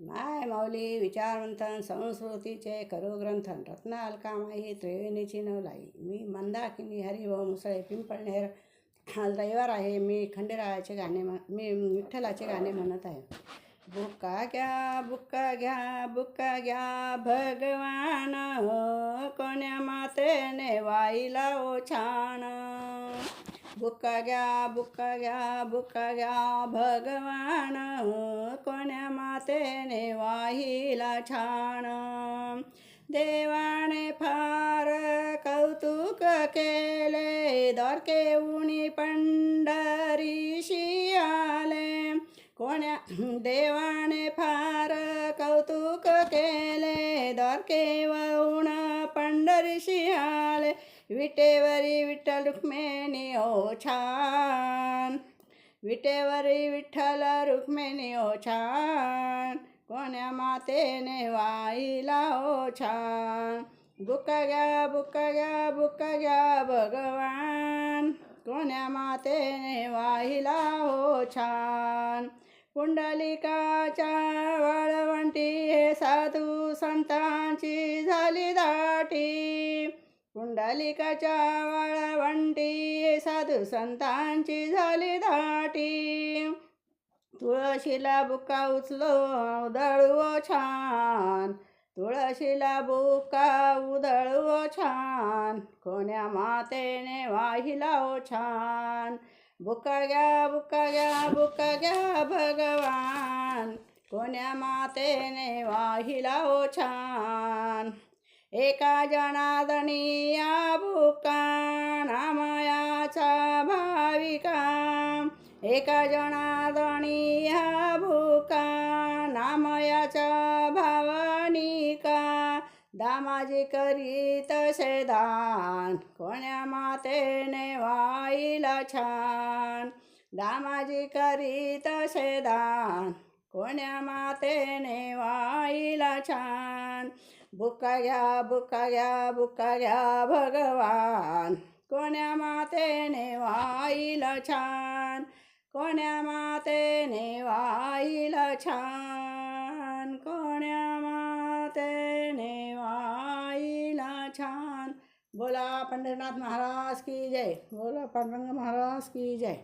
माय माऊली विचारमंथन संस्कृतीचे करुग्रंथन रत्न अलकामाई त्रिवेणीची नवलाई. मी मंदाकिनी हरिभाऊ मुसळे पिंपळनेर दैवार रविवार आहे. मी खंडेरायाचे गाणे म्हण मी विठ्ठलाचे गाणे म्हणत आहे. बुक्का घ्या बुक्का घ्या बुक्का घ्या भगवान कोण्या मातेने वाईला ओ छान. बुक्का घ्या बुक्का घ्या घ्या भगवान कोण्या मातेने वाहिला छान. देवाने फार कौतुक केले द्वारके उणी पंढरीशी आले. कोण्या देवाने फार कौतुक केले द्वारके वळून विटेवरी विठ्ठल रुक्मिणी ओ छान. विटेवरी विठ्ठल रुक्मिणी ओ छान. कोण्या मातेने वाईला ओ छान. बुक घ्या बुक घ्या बुक घ्या भगवान. कोण्या मातेने वाहिला हो छान. पुंडलिकाच्या वाळवंटी हे साधू संतांची झाली दाटी. पुंडलिकाच्या वाळवंटी साधू संतांची झाली दाटी. तुळशीला बुका उचलो उधळवो छान. तुळशीला बुका उधळू छान. कोण्या मातेने वाहिला छान. बुका घ्या बुका घ्या बुका घ्या भगवान. कोण्या मातेने वाहिला छान. एका जनादनीया या नामयाचा भाविका. एका जनादनीया हा भूका नामयाचा भावनिका. दामाजी करीत तसे दान कोण्या मातेने वाईला छान. दामाजी करीत तसे दान कोण्या मातेने वाईला छान. बुका घ्या बुका घ्या बुका घ्या भगवान. कोण्या मातेने वाईला छान? कोण्या मातेने वाईला छान? कोण्या मातेने वाईला छान? बोला पंढरनाथ महाराज की जय. बोला पांडुरंग महाराज की जय.